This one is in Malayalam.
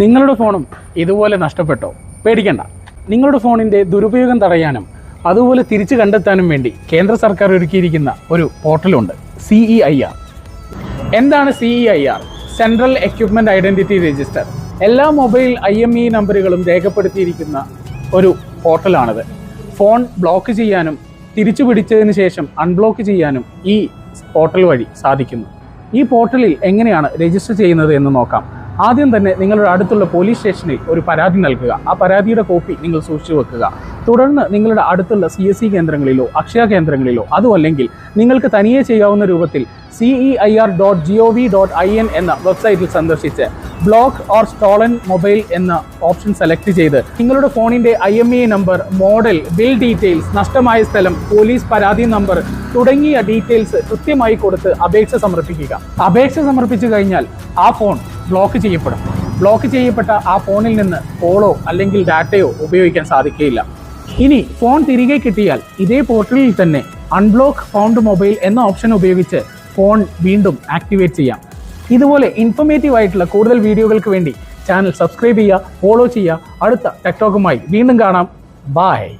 നിങ്ങളുടെ ഫോണും ഇതുപോലെ നഷ്ടപ്പെട്ടോ? പേടിക്കണ്ട. നിങ്ങളുടെ ഫോണിന്റെ ദുരുപയോഗം തടയാനും അതുപോലെ തിരിച്ചു കണ്ടെത്താനും വേണ്ടി കേന്ദ്ര സർക്കാർ ഒരുക്കിയിരിക്കുന്ന ഒരു പോർട്ടലുണ്ട്. സി ഇ ഐ ആർ എന്താണ് C E I R central equipment identity register എല്ലാ മൊബൈൽ ഐ എം ഇ നമ്പറുകളും രേഖപ്പെടുത്തിയിരിക്കുന്ന ഒരു പോർട്ടലാണിത്. ഫോൺ ബ്ലോക്ക് ചെയ്യാനും തിരിച്ചു പിടിച്ചതിന് ശേഷം അൺബ്ലോക്ക് ചെയ്യാനും ഈ പോർട്ടൽ വഴി സാധിക്കുന്നു. ഈ പോർട്ടലിൽ എങ്ങനെയാണ് രജിസ്റ്റർ ചെയ്യുന്നത് എന്ന് നോക്കാം. ആദ്യം തന്നെ നിങ്ങളുടെ അടുത്തുള്ള പോലീസ് സ്റ്റേഷനിൽ ഒരു പരാതി നൽകുക. ആ പരാതിയുടെ കോപ്പി നിങ്ങൾ സൂക്ഷിച്ചു വെക്കുക. തുടർന്ന് നിങ്ങളുടെ അടുത്തുള്ള സി എസ് സി കേന്ദ്രങ്ങളിലോ അക്ഷയ കേന്ദ്രങ്ങളിലോ അതുമല്ലെങ്കിൽ നിങ്ങൾക്ക് തനിയെ ചെയ്യാവുന്ന രൂപത്തിൽ C E I R dot G O V dot I N എന്ന വെബ്സൈറ്റിൽ സന്ദർശിച്ച് ബ്ലോക്ക് ഓർ സ്റ്റോളൻ മൊബൈൽ എന്ന ഓപ്ഷൻ സെലക്ട് ചെയ്ത് നിങ്ങളുടെ ഫോണിന്റെ I M E number model bill details നഷ്ടമായ സ്ഥലം പോലീസ് പരാതി നമ്പർ തുടങ്ങിയ ഡീറ്റെയിൽസ് കൃത്യമായി കൊടുത്ത് അപേക്ഷ സമർപ്പിക്കുക. അപേക്ഷ സമർപ്പിച്ചു കഴിഞ്ഞാൽ ആ ഫോൺ ബ്ലോക്ക് ചെയ്യപ്പെടും. ബ്ലോക്ക് ചെയ്യപ്പെട്ട ആ ഫോണിൽ നിന്ന് കോളോ അല്ലെങ്കിൽ ഡാറ്റയോ ഉപയോഗിക്കാൻ സാധിക്കുകയില്ല. ഇനി ഫോൺ തിരികെ കിട്ടിയാൽ ഇതേ പോർട്ടലിൽ തന്നെ അൺബ്ലോക്ക് ഫൗണ്ട് മൊബൈൽ എന്ന ഓപ്ഷൻ ഉപയോഗിച്ച് ഫോൺ വീണ്ടും ആക്ടിവേറ്റ് ചെയ്യാം. ഇതുപോലെ ഇൻഫർമേറ്റീവ് ആയിട്ടുള്ള കൂടുതൽ വീഡിയോകൾക്ക് വേണ്ടി ചാനൽ സബ്സ്ക്രൈബ് ചെയ്യുക ഫോളോ ചെയ്യുക. അടുത്ത ടെക്ടോക്കുമായി വീണ്ടും കാണാം. ബായ്